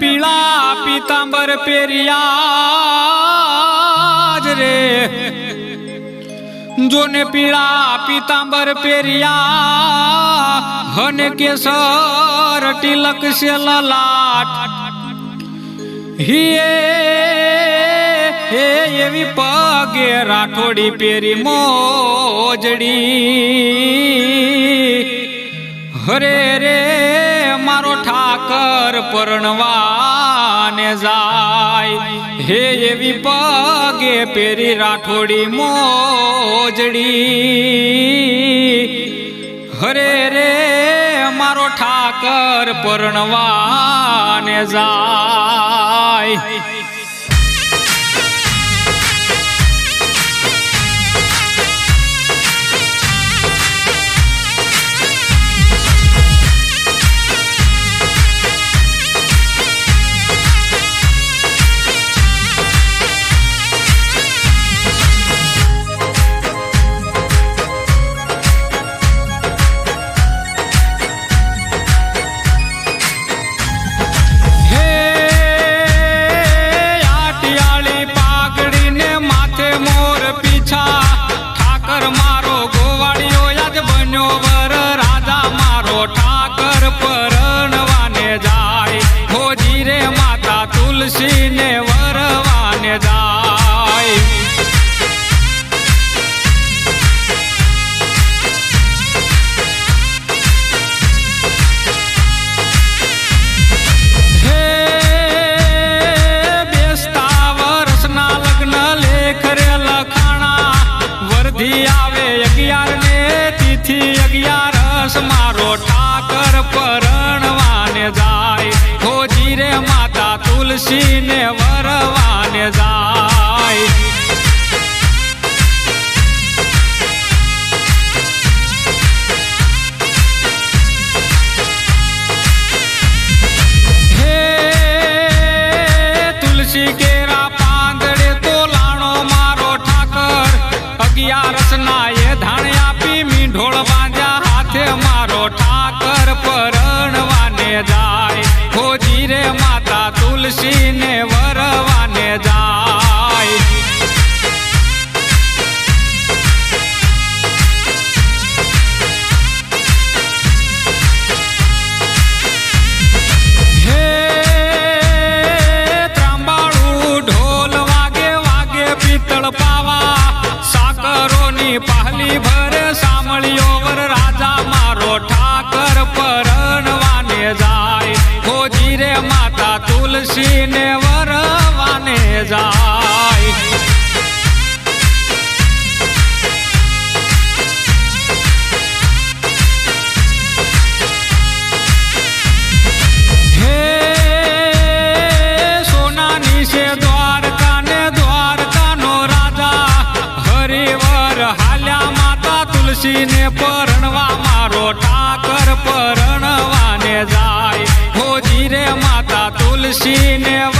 પીળા પીતાંબર પેરિયા રે. જોને પીળા પીતાંબર પેરિયા, હને કેસર, તિલક છે લલાટ હિયે એવી પગે રાઠોડી પેરી મોજડી. હરે રે, મારો ઠાકર પરણવાને જાય. હે એવી પગે પેરી રાઠોડી મોજડી. હરે રે, મારો ઠાકર પરણવાને જાય. તુલસીને વરવાને જાય. આવે અગિયાર ને તિથિ અગિયાર મારો ઠાકર પરણવાને જાય. હોજી રે માતા તુલસી ને વરવાને જાય. તુલસી ને વરવાને જાય. હે સોનાની છે દ્વારકા ને દ્વારકાનો રાજા. હરિવર હાલ્યા માતા તુલસી ને પરણવા માતા તુલસી ને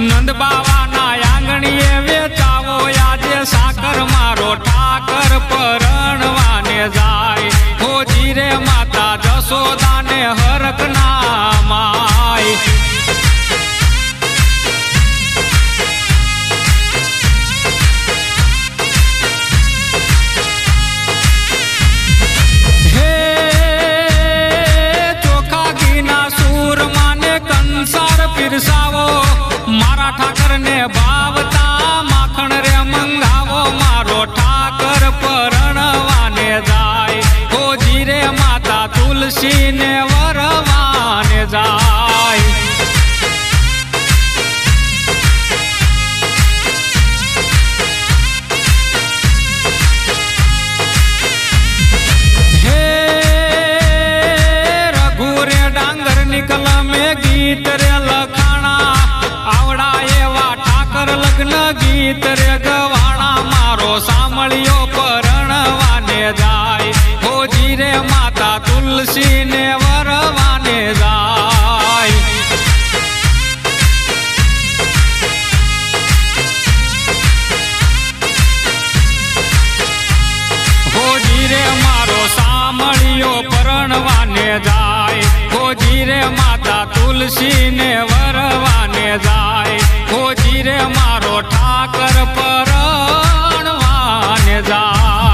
નંદ બાવાના તુલસી ને વરવાને જાય હે રઘુરે ડાંગર નિકલ મે ગીત રે લખાણા આવડા એવા ઠાકર લગ્ન ગીત રે તુલસીને વરવાને જાય. હોજી રે મારો સામળિયો પરણવાને જાય. હોજી રે માતા તુલસીને વરવાને જાય. હોજી રે મારો ઠાકર પરણવાને જાય.